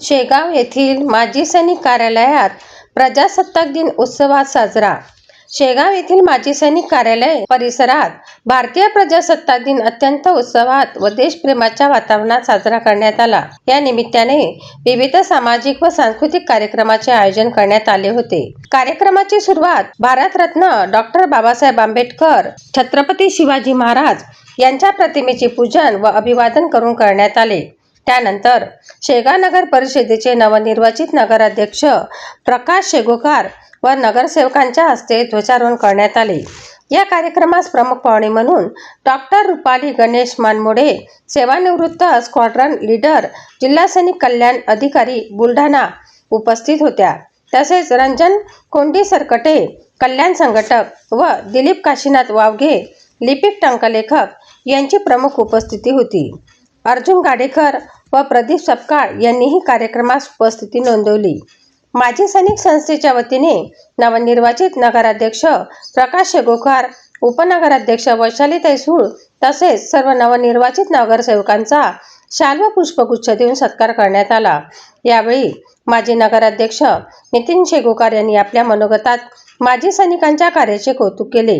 शेगाव येथील माजी सैनिक कार्यालयात प्रजासत्ताक दिन उत्सवात साजरा. शेगाव येथील माजी सैनिक कार्यालय परिसरात भारतीय प्रजासत्ताक दिन अत्यंत उत्सवात व देशप्रेमाच्या वातावरणात साजरा करण्यात आला. या निमित्ताने विविध सामाजिक व सांस्कृतिक कार्यक्रमाचे आयोजन करण्यात आले होते. कार्यक्रमाची सुरुवात भारतरत्न डॉक्टर बाबासाहेब आंबेडकर छत्रपती शिवाजी महाराज यांच्या प्रतिमेचे पूजन व अभिवादन करून करण्यात आले. त्यानंतर शेगाव नगर परिषदेचे नवनिर्वाचित नगराध्यक्ष प्रकाश शेगोकार व नगरसेवकांच्या हस्ते ध्वजारोहण करण्यात आले. या कार्यक्रमास प्रमुख पाहुणे म्हणून डॉक्टर रुपाली गणेश मानमोडे सेवानिवृत्त स्क्वॉड्रन लीडर जिल्हा सैनिक कल्याण अधिकारी बुलढाणा उपस्थित होत्या. तसेच रंजन कोंडी सरकटे कल्याण संघटक व दिलीप काशीनाथ वावघे लिपिक टंकलेखक यांची प्रमुख उपस्थिती होती. अर्जुन गाडेकर व प्रदीप सपकाळ यांनीही कार्यक्रमास उपस्थिती नोंदवली. माजी सैनिक संस्थेच्या वतीने नवनिर्वाचित नगराध्यक्ष प्रकाश शेगोकार उपनगराध्यक्ष वैशाली तैसूळ तसेच सर्व नवनिर्वाचित नगरसेवकांचा शाल व पुष्पगुच्छ देऊन सत्कार करण्यात आला. यावेळी माजी नगराध्यक्ष नितीन शेगोकार यांनी आपल्या मनोगतात माजी सैनिकांच्या कार्याचे कौतुक केले.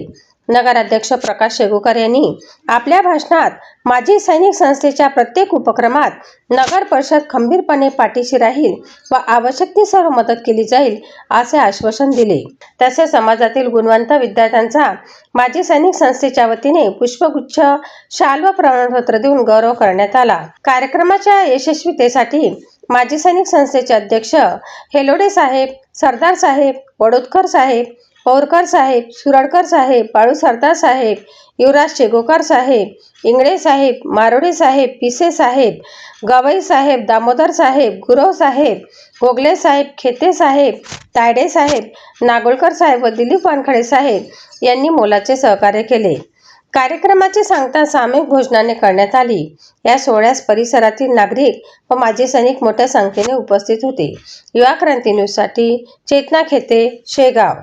नगराध्यक्ष प्रकाश शेगुकर यांनी आपल्या भाषणात माजी सैनिक संस्थेच्या प्रत्येक उपक्रमात नगर परिषद खंबीरपणे पाठीशी राहील व आवश्यक ती सर्व मदत केली जाईल असे आश्वासन दिले. तसेच समाजातील गुणवंत विद्यार्थ्यांचा माजी सैनिक संस्थेच्या वतीने पुष्पगुच्छ शाल व प्रमाणपत्र देऊन गौरव करण्यात आला. कार्यक्रमाच्या यशस्वीतेसाठी माजी सैनिक संस्थेचे अध्यक्ष हेलोडे साहेब सरदार साहेब वडोदकर साहेब होरकर साहेब सुराडकर साहेब बाळू सरदार साहेब युवराज शेगोकर साहेब इंगळे साहेब मारोडे साहेब पिसे साहेब गवई साहेब दामोदर साहेब गुरव साहेब गोगले साहेब खेते साहेब तायडे साहेब नागोळकर साहेब व दिलीप वानखडे साहेब यांनी मोलाचे सहकार्य केले. कार्यक्रमाची सांगता सामूहिक भोजनाने करण्यात आली. या सोहळ्यास परिसरातील नागरिक व माजी सैनिक मोठ्या संख्येने उपस्थित होते. युवा क्रांती न्यूजसाठी चेतना खेते शेगाव.